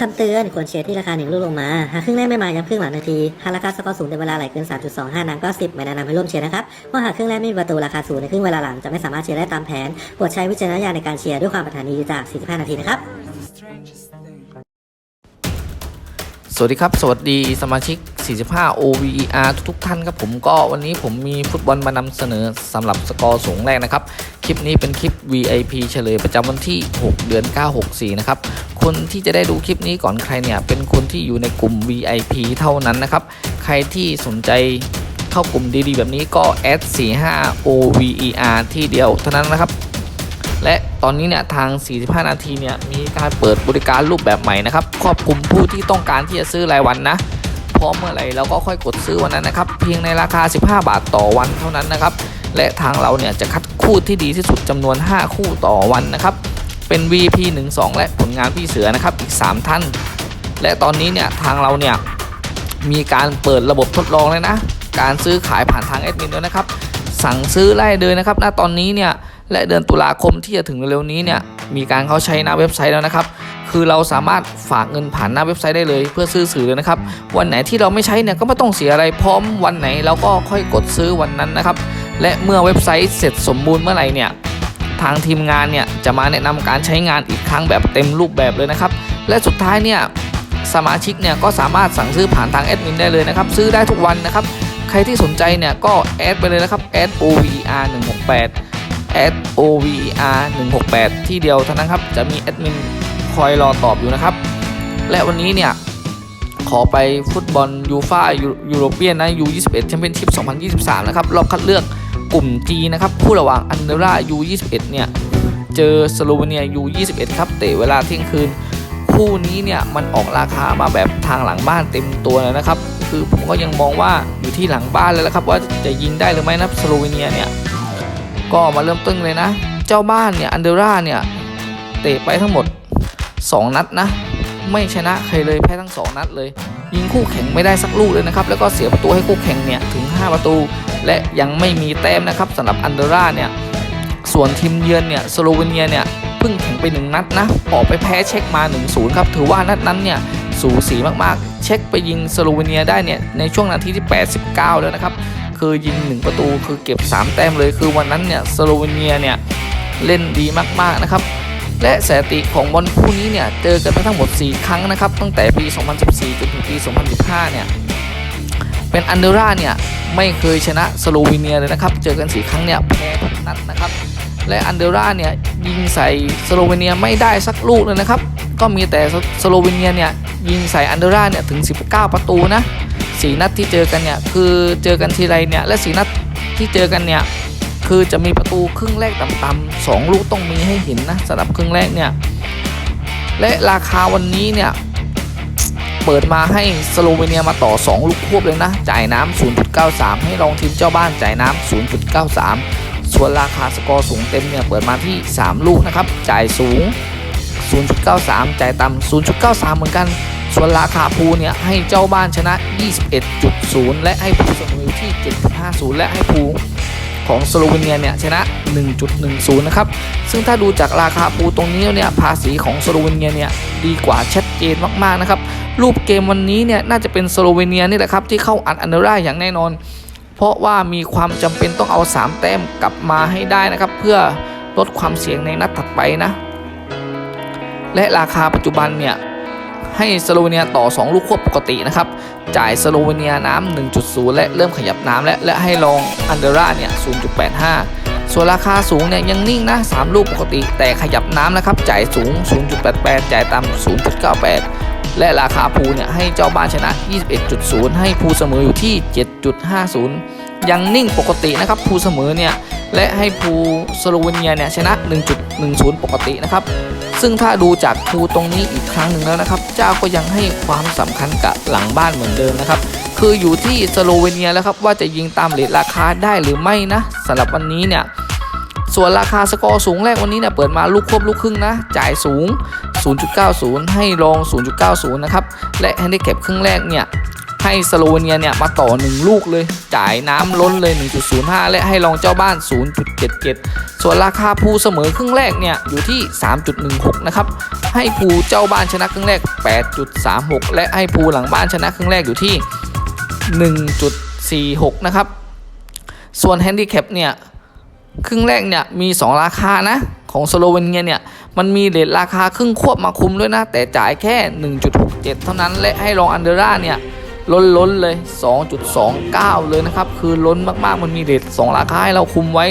คำเตือนควรเชียร์ที่ราคาหนึ่งลูกลงมา หากครึ่งแรกไม่มาย้ำครึ่งหลังนาที หากราคาสกอร์สูงในเวลาไหลเกิน 3.25 นางก็ 10 ไม่แนะนำให้ร่วมเชียร์นะครับเพราะหากครึ่งแรกไม่มีประตูราคาสูงในครึ่งเวลาหลังจะไม่สามารถเชียร์ได้ตามแผนโปรดใช้วิจารณญาณในการเชียร์ด้วยความปรารถนาดีจาก 45 นาทีนะครับสวัสดีครับ สวัสดีสมาชิก 45 OVER ทุกๆท่านครับผมก็วันนี้ผมมีฟุตบอลมานำเสนอสำหรับสกอร์สูงแรกนะครับ คลิปนี้เป็นคลิป VIP เฉลยประจำวันที่ 6 เดือน 964 นะครับ คนที่จะได้ดูคลิปนี้ก่อนใครเนี่ย เป็นคนที่อยู่ในกลุ่ม VIP เท่านั้นนะครับ ใครที่สนใจเข้ากลุ่มดีๆ แบบนี้ก็แอด45 OVER ที่เดียวเท่านั้นนะครับ และตอนนี้เนี่ยทาง 45 นาทีเนี่ยมีการเปิดบริการรูปแบบใหม่นะครับครอบคลุมผู้ที่ต้องการที่จะซื้อรายวันนะพร้อมเมื่อไหร่เราก็ค่อยกดซื้อวันนั้นนะครับ เพียงในราคา 15 บาทต่อวันเท่านั้นนะครับ และทางเราเนี่ยจะคัดคู่ที่ดีที่สุดจำนวน 5 คู่ต่อวันนะครับ เป็น VP 1 2 และผลงานพี่เสือนะครับอีก 3 ท่าน และตอนนี้เนี่ยทางเราเนี่ยมีการเปิดระบบทดลองเลยนะ การซื้อขายผ่านทางแอดมินด้วยนะครับ สั่งซื้อไล่เดินนะครับณตอนนี้เนี่ยและเดือนตุลาคมที่จะถึงเร็วนี้เนี่ยมีการเข้าใช้หน้าเว็บไซต์แล้วนะครับ คือเราสามารถฝากเงินผ่านหน้าเว็บไซต์ได้เลยเพื่อซื้อสื่อเลยนะครับ วันไหนที่เราไม่ใช้เนี่ยก็ไม่ต้องเสียอะไรพร้อมวันไหนเราก็ค่อยกดซื้อวันนั้นนะครับ และเมื่อเว็บไซต์เสร็จสมบูรณ์เมื่อไหร่เนี่ย ทางทีมงานเนี่ยจะมาแนะนำการใช้งานอีกครั้งแบบเต็มรูปแบบเลยนะครับ และสุดท้ายเนี่ยสมาชิกเนี่ยก็สามารถสั่งซื้อผ่านทางแอดมินได้เลยนะครับ ซื้อได้ทุกวันนะครับ ใครที่สนใจเนี่ยก็แอดไปเลยนะครับแอด OVR 168 sovr168 ที่เดียวเท่านั้นครับ จะมีแอดมินคอยรอตอบอยู่นะครับ และวันนี้เนี่ยขอไปฟุตบอลยูฟายูโรเปียนนะ U21 แชมเปี้ยนชิพ2023 นะครับ รอบคัดเลือก กลุ่ม G นะครับคู่ระหว่างอันเดรา U21 เนี่ยเจอสโลเวเนีย U21 ครับเตะเวลาเที่ยงคืน คู่นี้เนี่ยมันออกราคามาแบบทางหลังบ้านเต็มตัวเลยนะครับ คือผมก็ยังมองว่าอยู่ที่หลังบ้านเลยละครับ ว่าจะยิงได้หรือไม่นะสโลเวเนียเนี่ยก็มาเริ่มต้นเลยนะ เจ้าบ้านเนี่ยอันเดราเนี่ยเตะไปทั้งหมด 2 นัดนะ ไม่ชนะใครเลยแพ้ทั้ง 2 นัดเลย ยิงคู่แข่งไม่ได้สักลูกเลยนะครับ แล้วก็เสียประตูให้คู่แข่งเนี่ยถึง 5 ประตู และยังไม่มีแต้มนะครับสำหรับอันเดราเนี่ยส่วนทีมเยือนเนี่ยสโลเวเนียเนี่ยเพิ่งแข่งไป 1 นัดนะออกไปแพ้เช็คมา 1-0 ครับ ถือว่านัดนั้นเนี่ยสูสีมากๆ เช็คไปยิงสโลเวเนียได้เนี่ยในช่วงนาทีที่ 89 แล้วนะครับ คือยิง 1 ประตูคือเก็บ 3 แต้มเลยคือวันนั้นเนี่ยสโลเวเนียเนี่ยเล่นดีมากๆนะครับ และสถิติของบอลคู่นี้เนี่ยเจอกันมาทั้งหมด 4 ครั้งนะครับตั้งแต่ปี 2014 จนถึงปี 2015 เนี่ย เป็นอันเดร่าเนี่ยไม่เคยชนะสโลวีเนียเลยนะครับ เจอกัน4ครั้งเนี่ยแพ้ทุกนัดนะครับ และอันเดร่าเนี่ยยิงใส่สโลวีเนียไม่ได้สักลูกเลยนะครับ ก็มีแต่สโลวีเนียเนี่ยยิงใส่อันเดร่าเนี่ยถึง 19 ประตูนะสีนัดที่เจอกันเนี่ยคือเจอกันทีไรเนี่ยและสีนัดที่เจอกันเนี่ยคือจะมีประตูครึ่งแรกต่ำๆสองลูกต้องมีให้เห็นนะสำหรับครึ่งแรกเนี่ยและราคาวันนี้เนี่ย เปิดมาให้สโลเวเนียมาต่อ 2 ลูกควบเลยนะ จ่ายน้ำ 0.93 ให้ลองทีมเจ้าบ้านจ่ายน้ำ 0.93 ส่วนราคาสกอร์สูงเต็มเนี่ยเปิดมาที่ 3 ลูกนะครับ จ่ายสูง 0.93 จ่ายต่ำ 0.93 เหมือนกัน ส่วนราคาภูเนี่ยให้เจ้าบ้านชนะ 21.0 และให้ภูเสมออยู่ที่ 7.50 และให้ภูของสโลเวเนียเนี่ยชนะ 1.10 นะครับ ซึ่งถ้าดูจากราคาภูตรงนี้เนี่ยภาษีของสโลเวเนียเนี่ยดีกว่าชัดเจนมากๆนะครับ รูปเกมวันนี้เนี่ยน่าจะเป็นสโลเวเนียนี่แหละครับที่เข้าอัดอันเดร่าอย่างแน่นอน เพราะว่ามีความจำเป็นต้องเอา 3 แต้มกลับมาให้ได้นะครับ เพื่อลดความเสี่ยงในนัดถัดไปนะ และราคาปัจจุบันเนี่ยให้สโลเวเนียต่อ 2 ลูกควบปกตินะครับ จ่ายสโลเวเนียน้ำ 1.0 และเริ่มขยับน้ำและและให้ลองอันเดร่าเนี่ย 0.85 ส่วนราคาสูงเนี่ยยังนิ่งนะ 3 ลูกปกติ แต่ขยับน้ำนะครับ จ่ายสูง 0.88 จ่ายต่ำ0.98 และราคาภูเนี่ยให้เจ้าบ้านชนะ 21.0 ให้ภูเสมออยู่ที่ 7.50 ยังนิ่งปกตินะครับภูเสมอเนี่ยและให้ภูสโลเวเนียเนี่ยชนะ 1.10 ปกตินะครับ ซึ่งถ้าดูจากภูตรงนี้อีกครั้งหนึ่งแล้วนะครับ เจ้าก็ยังให้ความสำคัญกับหลังบ้านเหมือนเดิมนะครับ คืออยู่ที่สโลเวเนียแล้วครับว่าจะยิงตามเรทราคาได้หรือไม่นะสำหรับวันนี้เนี่ยส่วนราคาสกอร์สูงแรกวันนี้เนี่ยเปิดมาลูกควบลูกครึ่งนะ จ่ายสูง 0.90 ให้รอง0.90 นะครับ และแฮนดิแคปครึ่งแรกเนี่ย ให้สโลเวเนียเนี่ย มาต่อ 1 ลูกเลย จ่ายน้ำล้นเลย 1.05 และให้รองเจ้าบ้าน 0.77 ส่วนราคาภูเสมอครึ่งแรกเนี่ย อยู่ที่ 3.16 นะครับ ให้ภูเจ้าบ้านชนะครึ่งแรก 8.36 และให้ภูหลังบ้านชนะครึ่งแรกอยู่ที่ 1.46 นะครับ ส่วนแฮนดิแคปเนี่ย ครึ่งแรกเนี่ย มี 2 ราคานะ ของสโลเวเนียเนี่ย มันมีเลทราคาครึ่งควบมาคุมด้วยนะ แต่จ่ายแค่ 1.67 เท่านั้นและให้รองอันเดอร่าเนี่ยล้นล้นเลย 2.29 เลยนะครับ คือล้นมากๆ มันมีเลท2ราคาให้เราคุมไว้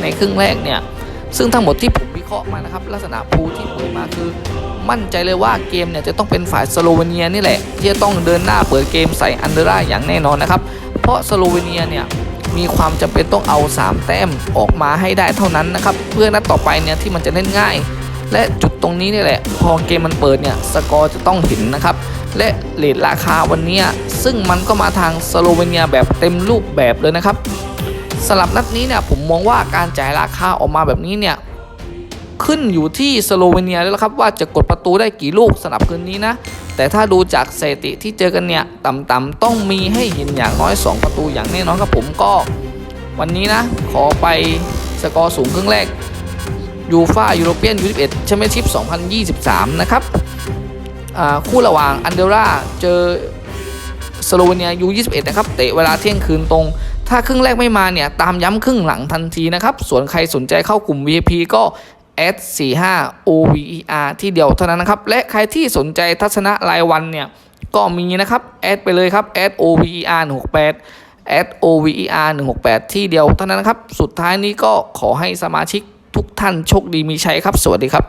ในครึ่งแรกเนี่ย ซึ่งทั้งหมดที่ผมวิเคราะห์มานะครับ ลักษณะภูที่เปิดมาคือ มั่นใจเลยว่าเกมเนี่ยจะต้องเป็นฝ่ายสโลเวเนียนี่แหละ ที่จะต้องเดินหน้าเปิดเกมใส่อันเดอร่าอย่างแน่นอนนะครับ เพราะสโลเวเนียเนี่ยมีความจำเป็นต้องเอา 3 แต้มออกมาให้ได้เท่านั้นนะครับ เพื่อนัดต่อไปเนี่ยที่มันจะเล่นง่าย และจุดตรงนี้นี่แหละ พอเกมมันเปิดเนี่ยสกอร์จะต้องเห็นนะครับ และเลทราคาวันนี้ซึ่งมันก็มาทางสโลเวเนียแบบเต็มรูปแบบเลยนะครับสำหรับนัดนี้เนี่ยผมมองว่าการจ่ายราคาออกมาแบบนี้เนี่ยขึ้นอยู่ที่สโลเวเนียแล้วละครับว่าจะกดประตูได้กี่ลูกสำหรับคืนนี้นะ แต่ถ้าดูจากสถิติที่เจอกันเนี่ยต่ำๆต้องมีให้เห็นอย่างน้อย 2 ประตูอย่างแน่นอนครับผมก็ วันนี้นะ ขอไปสกอร์สูงครึ่งแรก ยูฟายูโรเปียนยู21แชมเปี้ยนชิพ2023 นะครับคู่ระหว่างอันเดร่าเจอสโลเวเนียยู21นะครับเตะเวลาเที่ยงคืนตรง ถ้าครึ่งแรกไม่มาเนี่ย ตามย้ำครึ่งหลังทันทีนะครับ ส่วนใครสนใจเข้ากลุ่ม VIP ก็ s 4 5 OVER ที่เดียวเท่านั้นนะครับ และใครที่สนใจทัศนะรายวันเนี่ย ก็มีนะครับ แอดไปเลยครับแอด OVER 168แอด OVER 168 ที่เดียวเท่านั้นนะครับ สุดท้ายนี้ก็ขอให้สมาชิก ทุกท่านโชคดีมีชัยครับ สวัสดีครับ